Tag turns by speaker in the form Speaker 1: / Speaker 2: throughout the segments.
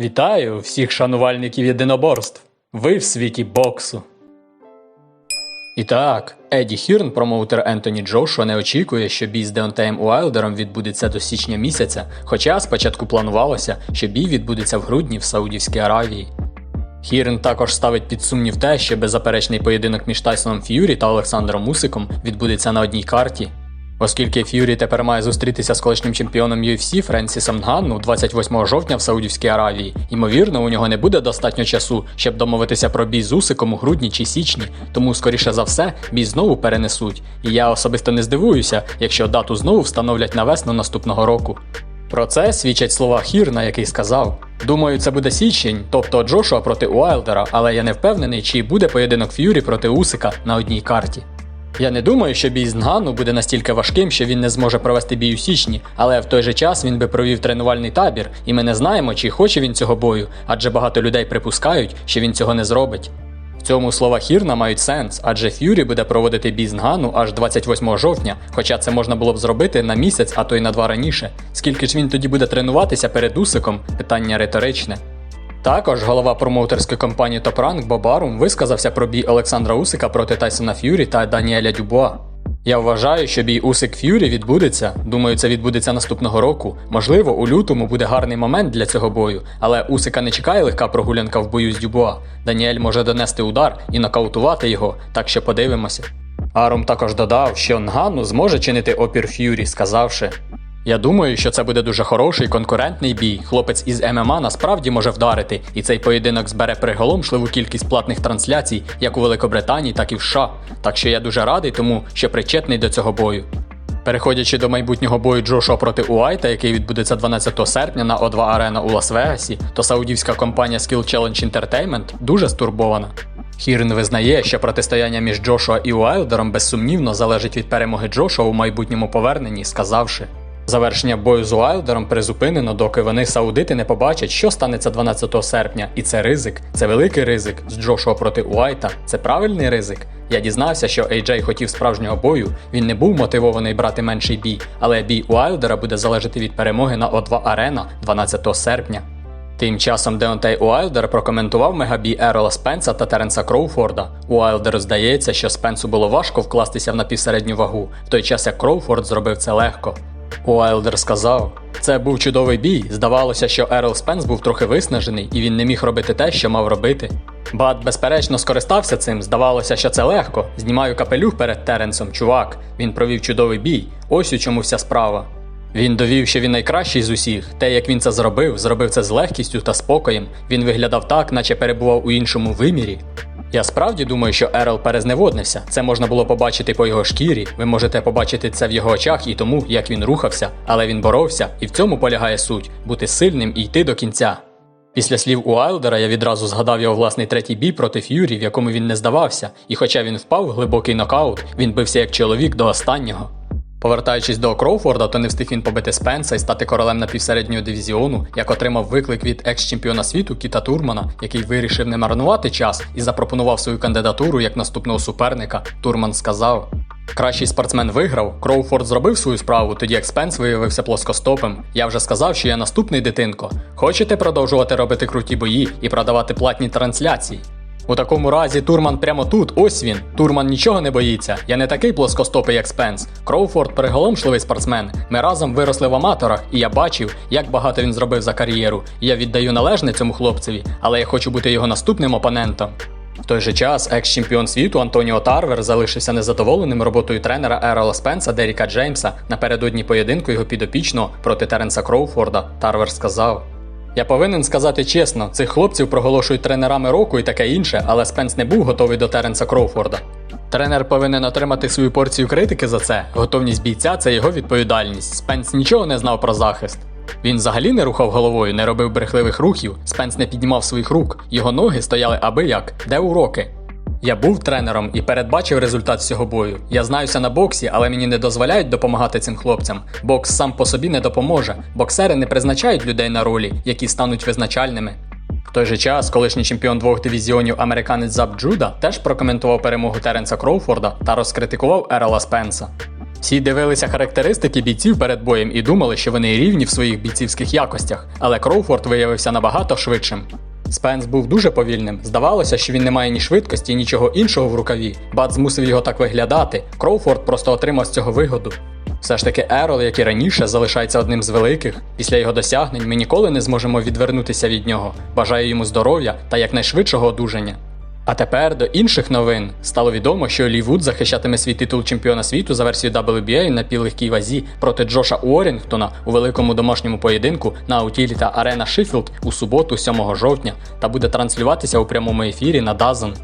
Speaker 1: Вітаю всіх шанувальників єдиноборств. Ви в світі боксу. І так, Еді Хірн, промоутер Ентоні Джошуа, не очікує, що бій з Деонтеєм Уайлдером відбудеться до січня місяця, хоча спочатку планувалося, що бій відбудеться в грудні в Саудівській Аравії. Хірн також ставить під сумнів те, що беззаперечний поєдинок між Тайсоном Ф'юрі та Олександром Мусиком відбудеться на одній карті. Оскільки Ф'юрі тепер має зустрітися з колишнім чемпіоном UFC Френсісом Нганну 28 жовтня в Саудівській Аравії, ймовірно, у нього не буде достатньо часу, щоб домовитися про бій з Усиком у грудні чи січні, тому, скоріше за все, бій знову перенесуть. І я особисто не здивуюся, якщо дату знову встановлять на весну наступного року. Про це свідчать слова Хірна, який сказав: Думаю, це буде січень, тобто Джошуа проти Уайлдера, але я не впевнений, чи буде поєдинок Ф'юрі проти Усика на одній карті. Я не думаю, що бій з Нгану буде настільки важким, що він не зможе провести бій у січні, але в той же час він би провів тренувальний табір, і ми не знаємо, чи хоче він цього бою, адже багато людей припускають, що він цього не зробить. В цьому слова Хірна мають сенс, адже Ф'юрі буде проводити бій з Нгану аж 28 жовтня, хоча це можна було б зробити на місяць, а то й на два раніше. Скільки ж він тоді буде тренуватися перед Усиком? Питання риторичне. Також голова промоутерської компанії Top Rank Боб висказався про бій Олександра Усика проти Тайсона Ф'юрі та Даніеля Дюбуа. Я вважаю, що бій Усик Ф'юрі відбудеться. Думаю, це відбудеться наступного року. Можливо, у лютому буде гарний момент для цього бою, але Усика не чекає легка прогулянка в бою з Дюбуа. Даніель може донести удар і нокаутувати його, так що подивимося. Арум також додав, що Нгану зможе чинити опір Ф'юрі, сказавши. Я думаю, що це буде дуже хороший конкурентний бій. Хлопець із ММА насправді може вдарити, і цей поєдинок збере приголомшливу кількість платних трансляцій як у Великобританії, так і в США. Так що я дуже радий тому, що причетний до цього бою. Переходячи до майбутнього бою Джошуа проти Уайта, який відбудеться 12 серпня на О2 Арена у Лас-Вегасі, то саудівська компанія Skill Challenge Entertainment дуже стурбована. Хірн визнає, що протистояння між Джошуа і Уайлдером безсумнівно залежить від перемоги Джошуа у майбутньому поверненні, сказавши. Завершення бою з Уайлдером призупинено, доки вони саудити не побачать, що станеться 12 серпня, і це ризик, це великий ризик з Джошуа проти Уайта. Це правильний ризик. Я дізнався, що AJ хотів справжнього бою. Він не був мотивований брати менший бій, але бій Уайлдера буде залежати від перемоги на О2 Арена 12 серпня. Тим часом Деонтей Уайлдер прокоментував мегабій Ерола Спенса та Теренса Кроуфорда. Уайлдеру здається, що Спенсу було важко вкластися в напівсередню вагу, в той час як Кроуфорд зробив це легко. Уайлдер сказав: це був чудовий бій. Здавалося, що Ерл Спенс був трохи виснажений і він не міг робити те, що мав робити. Бат, безперечно, скористався цим. Здавалося, що це легко. Знімаю капелюх перед Теренсом, чувак. Він провів чудовий бій. Ось у чому вся справа. Він довів, що він найкращий з усіх. Те, як він це зробив, зробив це з легкістю та спокоєм. Він виглядав так, наче перебував у іншому вимірі. Я справді думаю, що Ерл перезневоднився. Це можна було побачити по його шкірі. Ви можете побачити це в його очах і тому, як він рухався, але він боровся, і в цьому полягає суть бути сильним і йти до кінця. Після слів Уайлдера я відразу згадав його власний третій бій проти Ф'юрі, в якому він не здавався, і хоча він впав в глибокий нокаут, він бився як чоловік до останнього. Повертаючись до Кроуфорда, то не встиг він побити Спенса і стати королем напівсереднього дивізіону, як отримав виклик від екс-чемпіона світу Кіта Турмана, який вирішив не марнувати час і запропонував свою кандидатуру як наступного суперника. Турман сказав. Кращий спортсмен виграв, Кроуфорд зробив свою справу, тоді як Спенс виявився плоскостопим. Я вже сказав, що я наступний дитинко. Хочете продовжувати робити круті бої і продавати платні трансляції? У такому разі Турман прямо тут, ось він. Турман нічого не боїться. Я не такий плоскостопий, як Спенс. Кроуфорд переголомшливий спортсмен. Ми разом виросли в аматорах, і я бачив, як багато він зробив за кар'єру. Я віддаю належне цьому хлопцеві, але я хочу бути його наступним опонентом. В той же час екс-чемпіон світу Антоніо Тарвер залишився незадоволеним роботою тренера Ерола Спенса Деріка Джеймса напередодні поєдинку його підопічного проти Теренса Кроуфорда. Тарвер сказав. Я повинен сказати чесно, цих хлопців проголошують тренерами року і таке інше, але Спенс не був готовий до Теренса Кроуфорда. Тренер повинен отримати свою порцію критики за це. Готовність бійця це його відповідальність. Спенс нічого не знав про захист. Він взагалі не рухав головою, не робив брехливих рухів. Спенс не піднімав своїх рук. Його ноги стояли аби як. Де уроки? Я був тренером і передбачив результат всього бою. Я знаюся на боксі, але мені не дозволяють допомагати цим хлопцям. Бокс сам по собі не допоможе. Боксери не призначають людей на ролі, які стануть визначальними. В той же час, колишній чемпіон двох дивізіонів американець Заб Джуда теж прокоментував перемогу Теренса Кроуфорда та розкритикував Ерела Спенса. Всі дивилися характеристики бійців перед боєм і думали, що вони рівні в своїх бійцівських якостях, але Кроуфорд виявився набагато швидшим. Спенс був дуже повільним. Здавалося, що він не має ні швидкості, нічого іншого в рукаві. Бат змусив його так виглядати. Кроуфорд просто отримав з цього вигоду. Все ж таки, Ерол, як і раніше, залишається одним з великих. Після його досягнень ми ніколи не зможемо відвернутися від нього. Бажаю йому здоров'я та якнайшвидшого одужання. А тепер до інших новин стало відомо, що Лі Вуд захищатиме свій титул чемпіона світу за версією WBA на півлегкій вазі проти Джоша Уорінгтона у великому домашньому поєдинку на Утіліта Арена Шеффілд у суботу, 7 жовтня, та буде транслюватися у прямому ефірі на Дазен.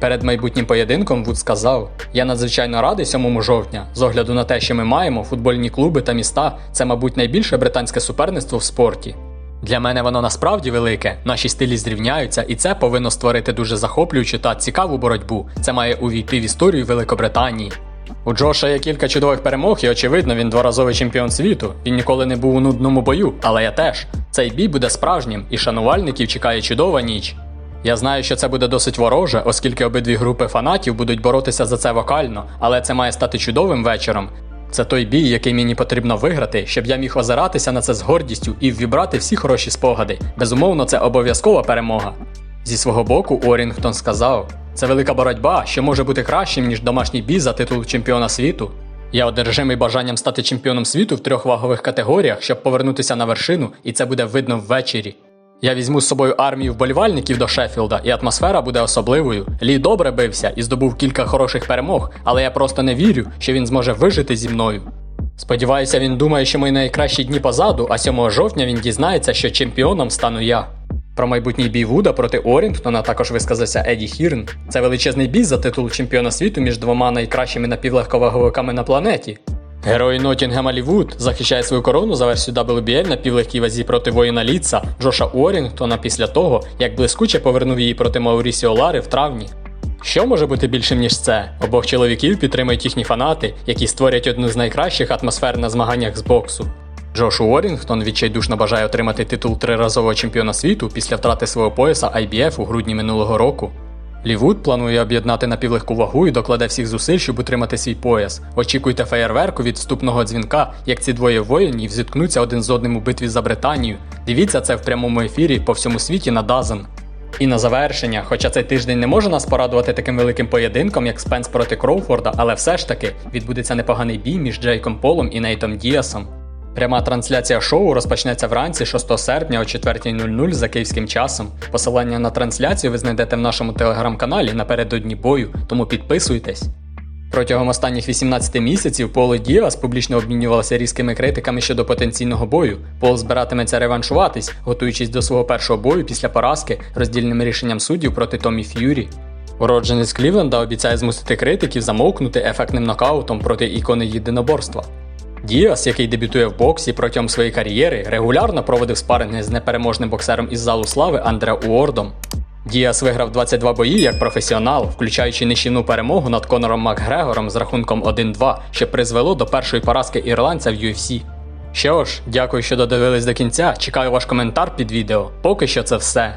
Speaker 1: Перед майбутнім поєдинком Вуд сказав: Я надзвичайно радий 7 жовтня. З огляду на те, що ми маємо, футбольні клуби та міста це, мабуть, найбільше британське суперництво в спорті. Для мене воно насправді велике, наші стилі зрівняються, і це повинно створити дуже захоплюючу та цікаву боротьбу. Це має увійти в історію Великобританії. У Джоша є кілька чудових перемог, і очевидно, він дворазовий чемпіон світу. Він ніколи не був у нудному бою, але я теж. Цей бій буде справжнім, і шанувальників чекає чудова ніч. Я знаю, що це буде досить вороже, оскільки обидві групи фанатів будуть боротися за це вокально, але це має стати чудовим вечором. Це той бій, який мені потрібно виграти, щоб я міг озиратися на це з гордістю і ввібрати всі хороші спогади. Безумовно, це обов'язкова перемога. Зі свого боку, Орінгтон сказав: це велика боротьба, що може бути кращим, ніж домашній бій за титул чемпіона світу. Я одержимий бажанням стати чемпіоном світу в трьох вагових категоріях, щоб повернутися на вершину, і це буде видно ввечері. Я візьму з собою армію вболівальників до Шеффілда, і атмосфера буде особливою. Лі добре бився і здобув кілька хороших перемог, але я просто не вірю, що він зможе вижити зі мною. Сподіваюся, він думає, що мої найкращі дні позаду, а 7 жовтня він дізнається, що чемпіоном стану я. Про майбутній бій Вуда проти Орінгтона також висказався Еді Хірн. Це величезний бій за титул чемпіона світу між двома найкращими напівлегковаговиками на планеті. Герой Ноттінгема Лі Вуд захищає свою корону за версію WBL на півлегкій вазі проти воїна Ліца Джоша Уорінгтона після того, як блискуче повернув її проти Маурісіо Лари в травні. Що може бути більшим ніж це? Обох чоловіків підтримують їхні фанати, які створять одну з найкращих атмосфер на змаганнях з боксу. Джош Уорінгтон відчайдушно бажає отримати титул триразового чемпіона світу після втрати свого пояса IBF у грудні минулого року. Лівуд планує об'єднати напівлегку вагу і докладе всіх зусиль, щоб утримати свій пояс. Очікуйте феєрверку від вступного дзвінка, як ці двоє воїнів зіткнуться один з одним у битві за Британію. Дивіться це в прямому ефірі по всьому світі на Дазен. І на завершення, хоча цей тиждень не може нас порадувати таким великим поєдинком, як Спенс проти Кроуфорда, але все ж таки відбудеться непоганий бій між Джейком Полом і Нейтом Діасом. Пряма трансляція шоу розпочнеться вранці 6 серпня о 4.00 за київським часом. Посилання на трансляцію ви знайдете в нашому телеграм-каналі напередодні бою, тому підписуйтесь. Протягом останніх 18 місяців Пол і Діас публічно обмінювалися різкими критиками щодо потенційного бою. Пол збиратиметься реваншуватись, готуючись до свого першого бою після поразки роздільним рішенням суддів проти Томі Ф'юрі. Уродженець Клівленда обіцяє змусити критиків замовкнути ефектним нокаутом проти ікони єдиноборства. Діас, який дебютує в боксі протягом своєї кар'єри, регулярно проводив спаринги з непереможним боксером із залу слави Андре Уордом. Діас виграв 22 бої як професіонал, включаючи нищівну перемогу над Конором Макгрегором з рахунком 1-2, що призвело до першої поразки ірландця в UFC. Що ж, дякую, що додивились до кінця. Чекаю ваш коментар під відео. Поки що це все.